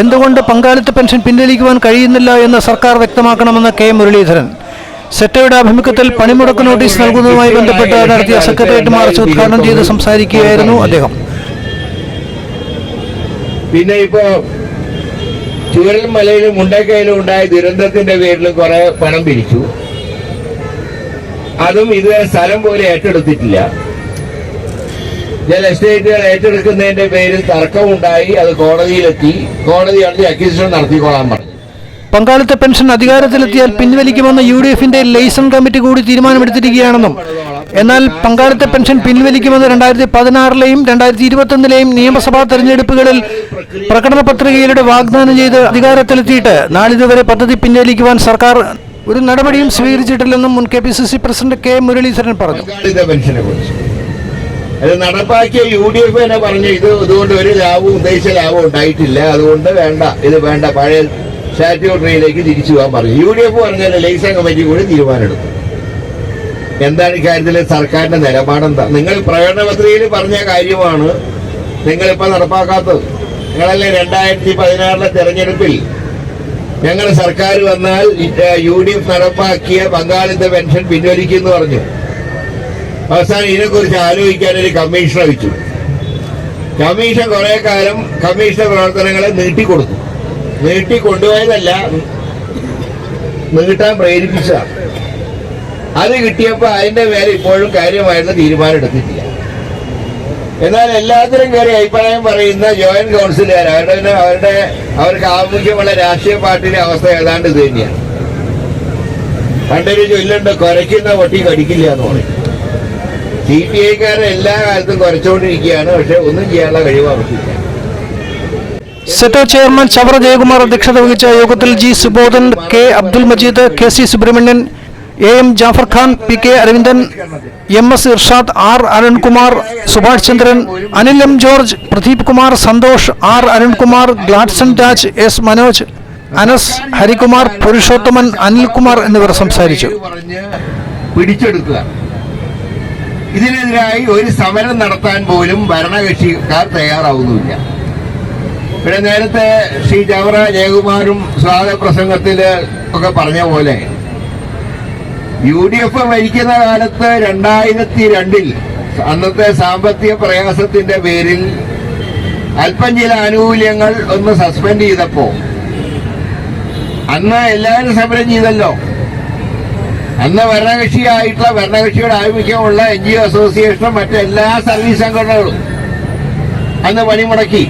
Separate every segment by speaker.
Speaker 1: എന്തുകൊണ്ട് പങ്കാളിത്ത പെൻഷൻ പിൻവലിക്കുവാൻ കഴിയുന്നില്ല എന്ന് സർക്കാർ വ്യക്തമാക്കണമെന്ന് കെ മുരളീധരൻ. സെറ്റയുടെ ആഭിമുഖ്യത്തിൽ പണിമുടക്ക് നോട്ടീസ് നൽകുന്നതുമായി ബന്ധപ്പെട്ട് നടത്തിയ സെക്രട്ടേറിയറ്റ് മാർച്ച് ഉദ്ഘാടനം ചെയ്ത് സംസാരിക്കുകയായിരുന്നു അദ്ദേഹം.
Speaker 2: പിന്നെ ഇപ്പോ ചൂരൽമലയിലും മുണ്ടക്കയിലും ഉണ്ടായ ദുരന്തത്തിന്റെ പേരിൽ കുറെ പണം പിരിച്ചു. അതും ഇതുവരെ സ്ഥലം പോലെ ഏറ്റെടുത്തിട്ടില്ല. ചില എസ്റ്റേറ്റുകൾ ഏറ്റെടുക്കുന്നതിന്റെ പേരിൽ തർക്കമുണ്ടായി അത് കോടതിയിലെത്തി. കോടതി അടുത്ത് അക്വിസിഷൻ നടത്തിക്കോളാൻ പറഞ്ഞു.
Speaker 1: പങ്കാളിത്ത പെൻഷൻ അധികാരത്തിലെത്തിയാൽ പിൻവലിക്കുമെന്ന് യു ഡി എഫിന്റെ ലൈസൺ കമ്മിറ്റി കൂടി തീരുമാനമെടുത്തിരിക്കുകയാണെന്നും. എന്നാൽ പങ്കാളിത്ത പെൻഷൻ പിൻവലിക്കുമെന്ന് രണ്ടായിരത്തി പതിനാറിലെയും രണ്ടായിരത്തി ഇരുപത്തൊന്നിലെയും നിയമസഭാ തെരഞ്ഞെടുപ്പുകളിൽ പ്രകടന പത്രികയിലൂടെ വാഗ്ദാനം ചെയ്ത് അധികാരത്തിലെത്തിയിട്ട് നാളിതുവരെ പദ്ധതി പിൻവലിക്കുവാൻ സർക്കാർ ഒരു നടപടിയും സ്വീകരിച്ചിട്ടില്ലെന്നും മുൻ K P C C president K Muraleedharan പറഞ്ഞു.
Speaker 2: അത് നടപ്പാക്കിയ യു ഡി എഫ് തന്നെ പറഞ്ഞു ഇത് ഇതുകൊണ്ട് ഒരു ലാഭവും ഉദ്ദേശിച്ച ലാഭവും ഉണ്ടായിട്ടില്ല അതുകൊണ്ട് വേണ്ട ഇത് വേണ്ട പഴയ സ്റ്റാറ്റ്യൂട്ടറിയിലേക്ക് തിരിച്ചു പോകാൻ പറഞ്ഞു. യു ഡി എഫ് പറഞ്ഞാൽ ലൈസൺ കമ്മിറ്റി കൂടി തീരുമാനമെടുത്തു. എന്താണ് ഇക്കാര്യത്തിൽ സർക്കാരിന്റെ നിലപാടെന്താ? നിങ്ങൾ പ്രകടന പത്രികയിൽ പറഞ്ഞ കാര്യമാണ് നിങ്ങളിപ്പോ നടപ്പാക്കാത്തത്. നിങ്ങളല്ലേ രണ്ടായിരത്തി പതിനാറിലെ തെരഞ്ഞെടുപ്പിൽ ഞങ്ങൾ സർക്കാർ വന്നാൽ യു ഡി എഫ് നടപ്പാക്കിയ പങ്കാളിത്ത പെൻഷൻ പിൻവലിക്കുമെന്ന് പറഞ്ഞു. അവസാനം ഇതിനെക്കുറിച്ച് ആലോചിക്കാൻ ഒരു കമ്മീഷനെ വെച്ചു കമ്മീഷൻ കുറെ കാലം കമ്മീഷൻ പ്രവർത്തനങ്ങളെ നീട്ടിക്കൊടുത്തു. നീട്ടിക്കൊണ്ടുപോയതല്ല നീട്ടാൻ പ്രേരിപ്പിച്ചതാണ്. അത് കിട്ടിയപ്പോൾ അതിന്റെ മേലെ ഇപ്പോഴും കാര്യമായിരുന്ന തീരുമാനം എടുത്തിട്ടില്ല. എന്നാൽ എല്ലാത്തിനും കയറി അഭിപ്രായം പറയുന്ന ജോയിന്റ് കൗൺസിലുകാർ അവരുടെ അവരുടെ അവർക്ക് ആമുഖ്യമുള്ള രാഷ്ട്രീയ പാർട്ടിയുടെ അവസ്ഥ ഏതാണ്ട് ഇത് തന്നെയാണ്. പണ്ടൊരു ചൊല്ലുണ്ട് കുരയ്ക്കുന്ന പൊട്ടി കടിക്കില്ല എന്ന് പറയും. സി പി ഐക്കാരൻ എല്ലാ കാലത്തും കുറച്ചുകൊണ്ടിരിക്കുകയാണ് പക്ഷെ ഒന്നും ചെയ്യാനുള്ള കഴിവ് അവർക്കില്ല.
Speaker 1: സെറ്റോ ചെയർമാൻ ചവറ ജയകുമാർ അധ്യക്ഷത വഹിച്ച യോഗത്തിൽ G Subodhan K Abdul Majeed K C Subramanian A M Jafar Khan P K Aravindan M S Irshad R Arunkumar Subhash Chandran Anil M George Pradeep Kumar Santhosh R Arunkumar Gladson Raj S Manoj Anas Harikumar Purushothaman Anilkumar എന്നിവർ സംസാരിച്ചു.
Speaker 2: പിടിച്ചെടുക്കുക. ഇതിനെതിരായി ഒരു സമരം നടത്താൻ പോലും ഭരണകക്ഷിക്കാർ തയ്യാറാവുന്നില്ല. ഇവിടെ നേരത്തെ ശ്രീ ചവറ ജയകുമാരും സ്വാഗത പ്രസംഗത്തിൽ ഒക്കെ പറഞ്ഞ പോലെ യു ഡി എഫ് ഭരിക്കുന്ന കാലത്ത് രണ്ടായിരത്തി രണ്ടിൽ അന്നത്തെ സാമ്പത്തിക പ്രയാസത്തിന്റെ പേരിൽ അല്പം ചില ആനുകൂല്യങ്ങൾ ഒന്ന് സസ്പെൻഡ് ചെയ്തപ്പോ അന്ന് എല്ലാവരും സമരം ചെയ്തല്ലോ. അന്ന് ഭരണകക്ഷിയായിട്ടുള്ള ഭരണകക്ഷിയുടെ ആഭിമുഖ്യമുള്ള എൻ ജി ഒ അസോസിയേഷനും മറ്റെല്ലാ സർവീസ് സംഘടനകളും അന്ന് പണിമുടക്കി.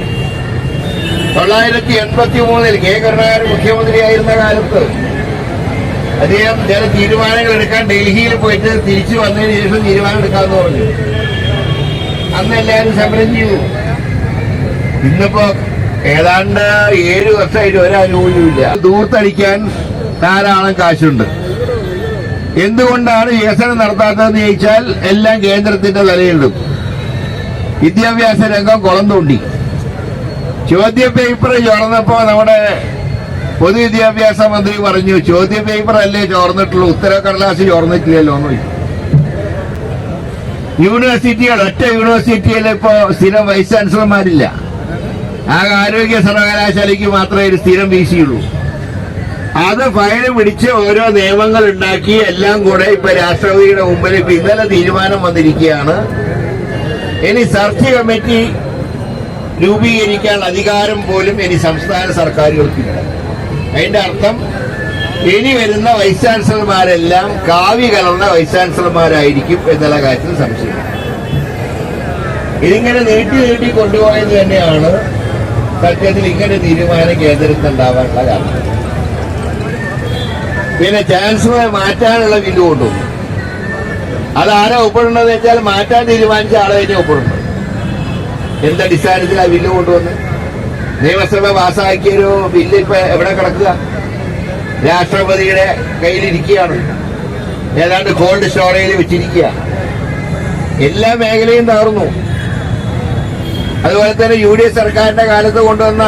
Speaker 2: തൊള്ളായിരത്തി എൺപത്തി മൂന്നിൽ കെ. കരുണാകരൻ മുഖ്യമന്ത്രിയായിരുന്ന കാലത്ത് അദ്ദേഹം ചില തീരുമാനങ്ങൾ എടുക്കാൻ ഡൽഹിയിൽ പോയിട്ട് തിരിച്ചു വന്നതിന് ശേഷം തീരുമാനം എടുക്കാമെന്ന് പറഞ്ഞു. അന്ന് എല്ലാവരും സമരം ചെയ്തു. ഇന്നിപ്പോ ഏതാണ്ട് ഏഴ് വർഷമായിട്ട് ഒരനുകൂല്യമില്ല ദൂർത്തടിക്കാൻ ധാരാളം കാശുണ്ട്. എന്തുകൊണ്ടാണ് വികസനം നടത്താത്തതെന്ന് ചോദിച്ചാൽ എല്ലാം കേന്ദ്രത്തിന്റെ തലയിടും വിദ്യാഭ്യാസ രംഗം കുളം തോണ്ടി ചോദ്യ പേപ്പർ ചോർന്നപ്പോ നമ്മുടെ പൊതുവിദ്യാഭ്യാസ മന്ത്രി പറഞ്ഞു ചോദ്യ പേപ്പർ അല്ലേ ചോർന്നിട്ടുള്ളൂ ഉത്തരക്കടലാസ് ചോർന്നിട്ടില്ലല്ലോ എന്ന് യൂണിവേഴ്സിറ്റികൾ ഒറ്റ യൂണിവേഴ്സിറ്റിയിൽ ഇപ്പോ സ്ഥിരം വൈസ് ചാൻസലർമാരില്ല. ആകെ ആരോഗ്യ സർവകലാശാലയ്ക്ക് മാത്രമേ ഒരു സ്ഥിരം വീശിയുള്ളൂ. അത് ഫയൽ പിടിച്ച് ഓരോ നിയമങ്ങൾ ഉണ്ടാക്കി എല്ലാം കൂടെ ഇപ്പൊ രാഷ്ട്രപതിയുടെ മുമ്പിൽ ഇപ്പൊ ഇന്നലെ തീരുമാനം വന്നിരിക്കുകയാണ്. ഇനി സെർച്ച് കമ്മിറ്റി രൂപീകരിക്കാൻ അധികാരം പോലും ഇനി സംസ്ഥാന സർക്കാരുകൾക്കില്ല അതിന്റെ അർത്ഥം ഇനി വരുന്ന വൈസ് ചാൻസലർമാരെല്ലാം കാവ്യ കലർന്ന വൈസ് ചാൻസലർമാരായിരിക്കും എന്നുള്ള കാര്യത്തിൽ സംശയം. ഇതിങ്ങനെ നീട്ടി നീട്ടി കൊണ്ടുപോയത് തന്നെയാണ് സത്യത്തിൽ ഇങ്ങനെ തീരുമാനം കേന്ദ്രത്തിൽ ഉണ്ടാവാനുള്ള കാരണം. പിന്നെ ചാൻസലറെ മാറ്റാനുള്ള ബില്ല് കൊണ്ടുവന്നു. അത് ആരാ ഒപ്പിടേണ്ടതെന്ന് വെച്ചാൽ മാറ്റാൻ തീരുമാനിച്ച ആളെ തന്നെ എന്താ എന്തടിസ്ഥാനത്തിൽ ആ ബില്ല് കൊണ്ടുവന്ന്? നിയമസഭ പാസ്സാക്കിയൊരു ബില്ല് ഇപ്പൊ എവിടെ കിടക്കുക? രാഷ്ട്രപതിയുടെ കയ്യിലിരിക്കുകയാണ്. ഏതാണ്ട് കോൾഡ് സ്റ്റോറേജിൽ വെച്ചിരിക്കുക. എല്ലാ മേഖലയും തകർന്നു. അതുപോലെ തന്നെ യു ഡി എഫ് സർക്കാരിന്റെ കാലത്ത് കൊണ്ടുവന്ന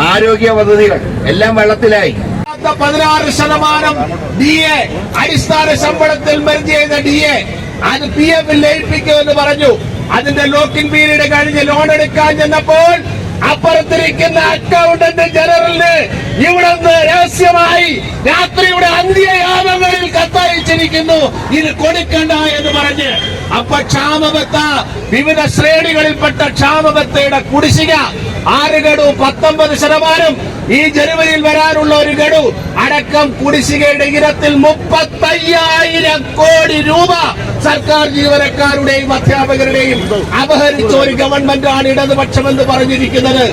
Speaker 2: ആരോഗ്യ പദ്ധതികൾ എല്ലാം വെള്ളത്തിലായി.
Speaker 3: പതിനാറ് ശതമാനം ഡി എ അടിസ്ഥാന ശമ്പളത്തിൽ മെർജ് ചെയ്ത ഡി എ അത് പി എഫിൽ ലയിപ്പിക്കുമെന്ന് പറഞ്ഞു. അതിന്റെ ലോക്കിംഗ് പീരീഡ് കഴിഞ്ഞ് ലോൺ എടുക്കാൻ ചെന്നപ്പോൾ അപ്പുറത്തിരിക്കുന്ന അക്കൗണ്ടന്റ് ജനറലിന് ഇവിടുന്ന് രഹസ്യമായി രാത്രിയുടെ അന്ത്യയാമങ്ങളിൽ കത്തയച്ചിരിക്കുന്നു. ഇത് കൊടുക്കണ്ട എന്ന് പറഞ്ഞ്. അപ്പൊ ക്ഷാമബത്ത വിവിധ ശ്രേണികളിൽപ്പെട്ട ക്ഷാമബത്തയുടെ കുടിശിക ആറ് ഗഡു പത്തൊമ്പത് ശതമാനം ഈ ജനുവരിയിൽ വരാനുള്ള ഒരു ഗഡു. അടക്കം കുടിശികയുടെ ഇനത്തിൽ മുപ്പത്തയ്യായിരം കോടി രൂപ സർക്കാർ ജീവനക്കാരുടെയും അധ്യാപകരുടെയും അപഹരിച്ച ഒരു ഗവൺമെന്റാണ് ഇടതുപക്ഷമെന്ന് പറഞ്ഞിരിക്കുന്നത്.